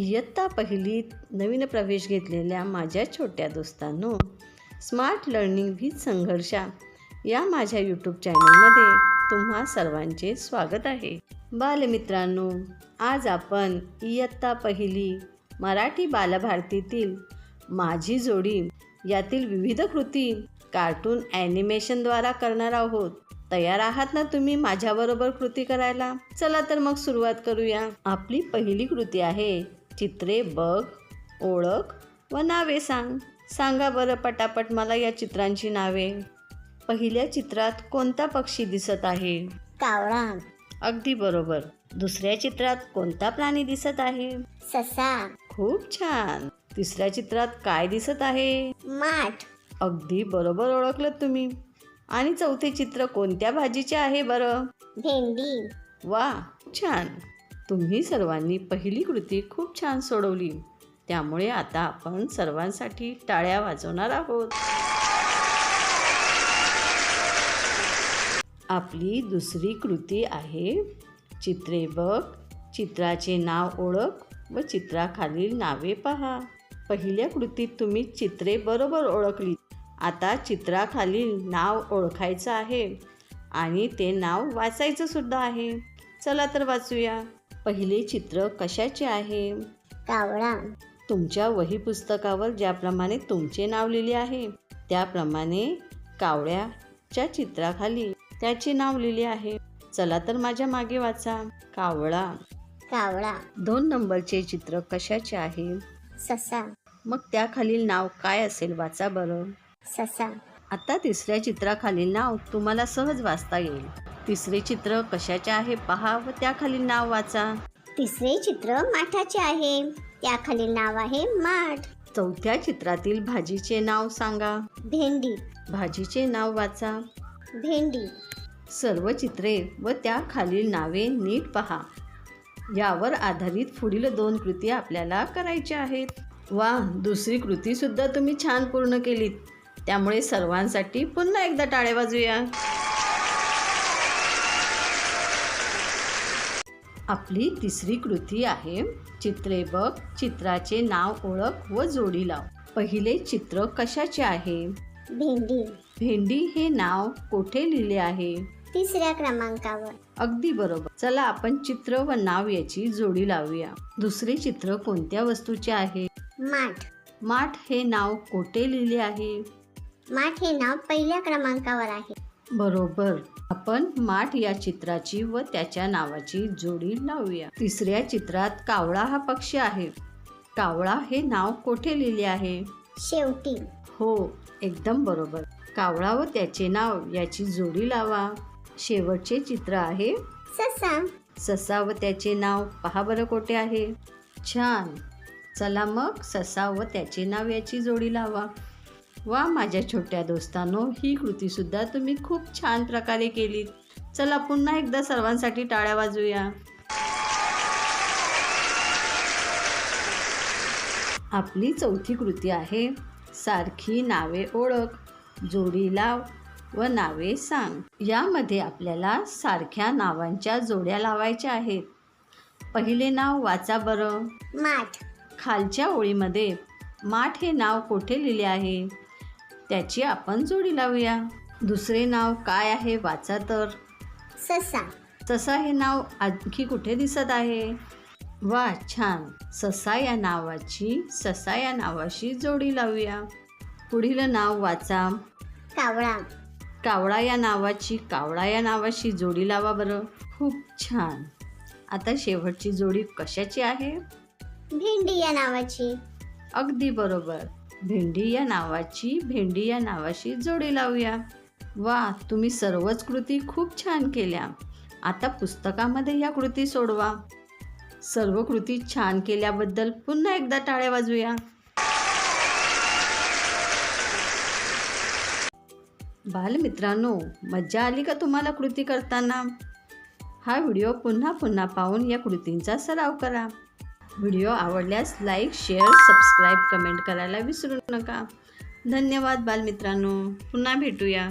इयत्ता पहिलीत नवीन प्रवेश घेतलेल्या माझ्या छोट्या दोस्तांनो स्मार्ट लर्निंग विथ संघर्षा या माझ्या यूट्यूब चॅनलमध्ये तुम्हा सर्वांचे स्वागत आहे. बालमित्रांनो आज आपण इयत्ता पहिली मराठी बालभारतीतील माझी जोडी यातील विविध कृती कार्टून ॲनिमेशनद्वारा करणार आहोत. तयार आहात ना तुम्ही माझ्याबरोबर कृती करायला? चला तर मग सुरुवात करूया. आपली पहिली कृती आहे चित्रे बघ ओळख व नावे सांग. सांगा बरं पटापट मला या चित्रांची नावे. पहिल्या चित्रात कोणता पक्षी दिसत आहे? कावळा. अगदी बरोबर. दुसऱ्या चित्रात कोणता प्राणी दिसत आहे? ससा. खूप छान. तिसऱ्या चित्रात काय दिसत आहे? माठ. अगदी बरोबर ओळखलं तुम्ही. आणि चौथे चित्र कोणत्या भाजीचे आहे बरं? भेंडी. वा छान. तुम्ही सर्वांनी पहिली कृती खूप छान सोडवली. त्यामुळे आता आपण सर्वांसाठी टाळ्या वाजवणार आहोत. आपली दुसरी कृती आहे चित्रे बघ चित्राचे नाव ओळख व चित्राखालील नावे पहा. पहिल्या कृतीत तुम्ही चित्रे बरोबर ओळखली. आता चित्राखालील नाव ओळखायचं आहे आणि ते नाव वाचायचं सुद्धा आहे. चला तर वाचूया. पहिले चित्र कशाचे आहे? कावळा. तुमच्या वही पुस्तकावर ज्याप्रमाणे तुमचे नाव लिहिले आहे त्याप्रमाणे कावळ्याच्या चित्राखाली त्याचे नाव लिहिले आहे. चला तर माझ्या मागे वाचा. कावळा. कावळा. दोन नंबरचे चित्र कशाचे आहे? ससा. मग त्याखालील नाव काय असेल वाचा बरं. ससा. आता तिसऱ्या चित्राखालील नाव तुम्हाला सहज वाचता येईल. तिसरे चित्र कशाचे आहे पहा व त्याखालील नाव वाचा. तिसरे चित्र माठाचे आहे. त्याखाली नाव आहे माठ. चौथ्या चित्रातील भाजीचे नाव सांगा. भेंडी. भाजीचे नाव वाचा. भेंडी. सर्व चित्रे व त्याखालील नावे नीट पहा. यावर आधारित पुढील दोन कृती आपल्याला करायच्या आहेत. वा दुसरी कृतीसुद्धा तुम्ही छान पूर्ण केलीत. त्यामुळे सर्वांसाठी पुन्हा एकदा टाळे वाजूया. आपली तिसरी कृती आहे चित्रे बघ चित्राचे नाव ओळख व जोडी लाव. पहिले चित्र कशाचे आहे? भेंडी. भेंडी हे नाव कोठे लिहिले आहे? तिसऱ्या क्रमांकावर. अगदी बरोबर. चला आपण चित्र व नाव याची जोडी लावूया. दुसरे चित्र कोणत्या वस्तूचे आहे? माठ. माठ हे नाव कोठे लिहिले आहे? माठ हे नाव पहिल्या क्रमांकावर आहे. बरोबर. आपण माठ या चित्राची व त्याच्या नावाची जोडी लावूया. तिसऱ्या चित्रात कावळा हा पक्षी आहे. कावळा हे नाव कोठे लिहिले आहे? शेवटी. हो एकदम बरोबर. कावळा व त्याचे नाव याची जोडी लावा. शेवटचे चित्र आहे. ससा. ससा व त्याचे नाव पहा बरं कोठे आहे. छान. चला मग ससा व त्याचे नाव याची जोडी लावा. वा माझ्या छोट्या दोस्तांनो ही कृतीसुद्धा तुम्ही खूप छान प्रकारे केली चला पुन्हा एकदा सर्वांसाठी टाळ्या वाजूया आपली चौथी कृती आहे सारखी नावे ओळख जोडी लाव व नावे सांग. यामध्ये आपल्याला सारख्या नावांच्या जोड्या लावायच्या आहेत. पहिले नाव वाचा बरं. माठ. खालच्या ओळीमध्ये माठ हे नाव कोठे लिहिले आहे? त्याची आपण जोडी लावूया. दुसरे नाव काय आहे वाचा तर. ससा. ससा हे नाव आणखी कुठे दिसत आहे? वा छान. ससा या नावाची ससा या नावाशी जोडी लावूया. पुढील नाव वाचा. कावळा. कावळा या नावाची कावळा या नावाशी जोडी लावा बरं. खूप छान. आता शेवटची जोडी कशाची आहे? भेंडी या नावाची. अगदी बरोबर. भेंडी या नावाची भेंडी या नावाशी जोडी लावूया. वा तुम्ही सर्वच कृती खूप छान केल्या. आता पुस्तकामध्ये या कृती सोडवा. सर्व कृती छान केल्याबद्दल पुन्हा एकदा टाळ्या वाजूया बालमित्रांनो मज्जा आली का तुम्हाला कृती करताना? हा व्हिडिओ पुन्हा पुन्हा पाहून या कृतींचा सराव करा. व्हिडिओ आवडल्यास लाईक शेअर सबस्क्राईब कमेंट करायला विसरू नका. धन्यवाद बालमित्रांनो. पुन्हा भेटूया.